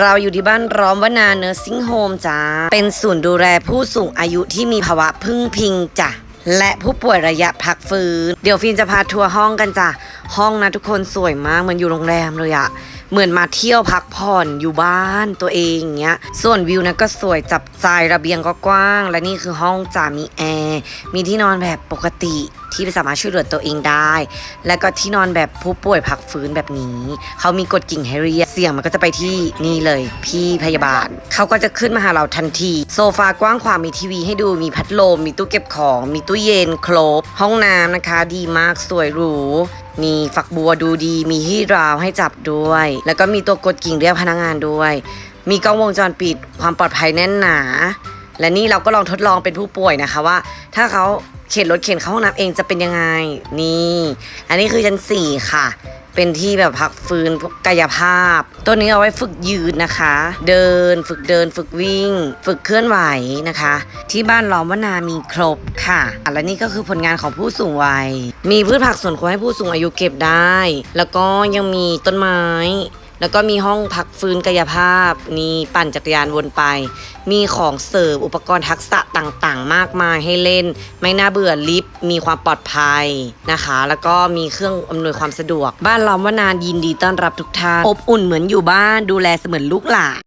เราอยู่ที่บ้านร้อมวนาเนอร์ซิงโฮมจ้า เป็นศูนย์ดูแลผู้สูงอายุที่มีภาวะพึ่งพิงจ้ะ และผู้ป่วยระยะพักฟื้น เดี๋ยวฟินจะพาทัวร์ห้องกันจ้ะ ห้องนะทุกคนสวยมากเหมือนอยู่โรงแรมเลยอะเหมือนมาเที่ยวพักผ่อนอยู่บ้านตัวเองเงี้ย ส่วนวิวนะก็สวยจับใจระเบียงก็กว้าง และนี่คือห้องจ่ามีแอร์ มีที่นอนแบบปกติ ที่สามารถช่วยเหลือตัวเองได้ แล้วก็ที่นอนแบบผู้ป่วยพักฟื้นแบบนี้ เขามีกดกิ่งให้เรียกเสียงมันก็จะไปที่นี่เลย พี่พยาบาล เขาก็จะขึ้นมาหาเราทันที โซฟากว้างขวางมีทีวีให้ดูมีพัดลมมีตู้เก็บของ มีตู้เย็นครบ ห้องน้ำนะคะ ดีมากสวยหรูมีฝักบัวดูดี มีที่ราวให้จับด้วย แล้วก็มีตัวกดกิ่งเรียกพนักงานด้วย มีกล้องวงจรปิดความปลอดภัยแน่นหนา และนี่เราก็ลองทดลองเป็นผู้ป่วยนะคะว่า ถ้าเขาเข็นรถเข็นเข้าห้องน้ำเองจะเป็นยังไง นี่ อันนี้คือชั้นสี่ค่ะ เป็นที่แบบพักฟื้นกายภาพ ตัวนี้เอาไว้ฝึกยืนนะคะ เดินฝึกเดิน ฝึกวิ่ง ฝึกเคลื่อนไหวนะคะ ที่บ้านล้อมวนามีครบค่ะและนี่ก็คือผลงานของผู้สูงวัย มีพืชผักสวนครัวให้ผู้สูงอายุเก็บได้ แล้วก็ยังมีต้นไม้ แล้วก็มีห้องพักฟื้นกายภาพ มีปั่นจักรยานวนไป มีของเสิร์ฟอุปกรณ์ทักษะต่างๆ มากมายให้เล่น ไม่น่าเบื่อลิฟต์มีความปลอดภัยนะคะ แล้วก็มีเครื่องอำนวยความสะดวก บ้านล้อมวานานยินดีต้อนรับทุกท่านอบอุ่นเหมือนอยู่บ้านดูแลเสมือนลูกหลาน